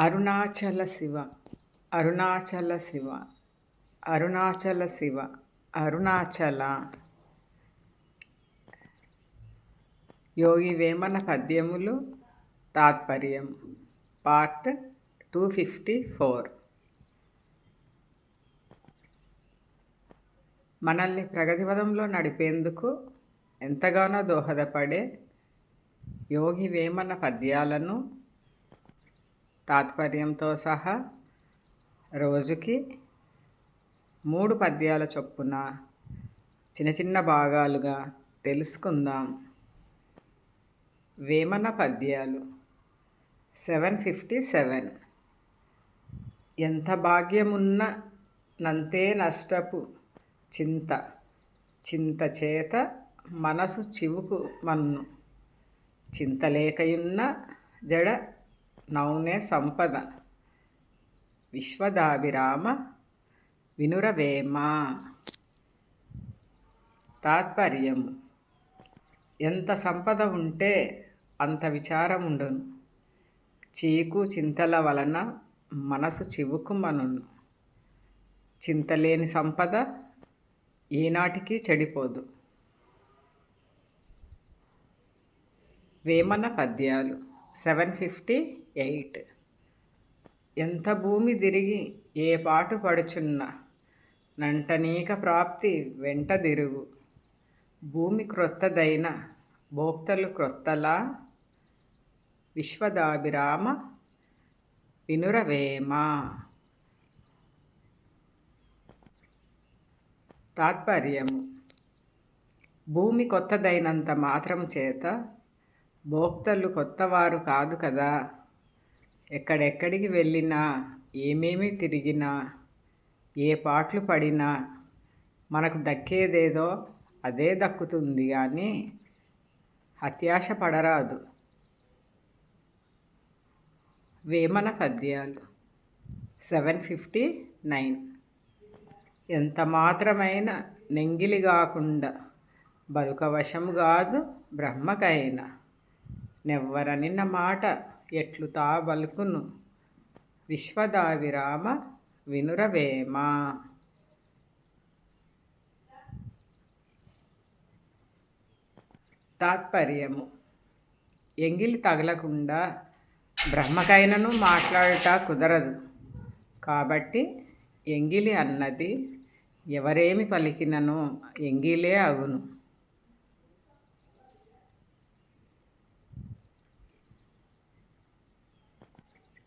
అరుణాచల శివ అరుణాచల శివ అరుణాచల శివ అరుణాచల. యోగి వేమన పద్యములు తాత్పర్యం part two fifty four. మనల్ని ప్రగతిపదంలో నడిపేందుకు ఎంతగానో దోహదపడే యోగి వేమన పద్యాలను తాత్పర్యంతో సహా రోజుకి మూడు పద్యాల చొప్పున చిన్న చిన్న భాగాలుగా తెలుసుకుందాం. వేమన పద్యాలు సెవెన్ ఫిఫ్టీ సెవెన్. ఎంత భాగ్యమున్న నంతే నష్టపు చింత చింత చేత మనసు చివుకు మన్ను. చింతలేకయున్న జడ నౌనే సంపద. విశ్వదాభిరామ వినురవేమ. తాత్పర్యం ఎంత సంపద ఉంటే అంత విచారం ఉండును. చీకు చింతల వలన మనసు చివుకుమనును. చింతలేని సంపద ఈనాటికి చెడిపోదు. వేమన పద్యాలు. Seven fifty eight. ఎంత భూమి తిరిగి ఏ పాటు పడుచున్న? నంటనీక ప్రాప్తి వెంట తిరుగు. భూమి క్రొత్తదైన భోక్తలు క్రొత్తలా? విశ్వదాభిరామ వినురవేమ. తాత్పర్యము. భూమి కొత్తదైనంత మాత్రం చేత భోక్తలు కొత్తవారు కాదు కదా. ఎక్కడెక్కడికి వెళ్ళినా ఏమేమి తిరిగినా ఏ పాటలు పడినా మనకు దక్కేదేదో అదే దక్కుతుంది కానీ అత్యాశ పడరాదు. వేమన పద్యాలు. Seven fifty nine. ఎంత మాత్రమైన నెంగిలి కాకుండా బలుకవశం కాదు బ్రహ్మకైనా. నెవ్వరనిన్న మాట ఎట్లు తా బలుకును విశ్వదావిరామ వినురవేమ. తాత్పర్యము. ఎంగిలి తగలకుండా బ్రహ్మకైనను మాట్లాడుట కుదరదు. కాబట్టి ఎంగిలి అన్నది ఎవరేమి పలికినను ఎంగిలే అగును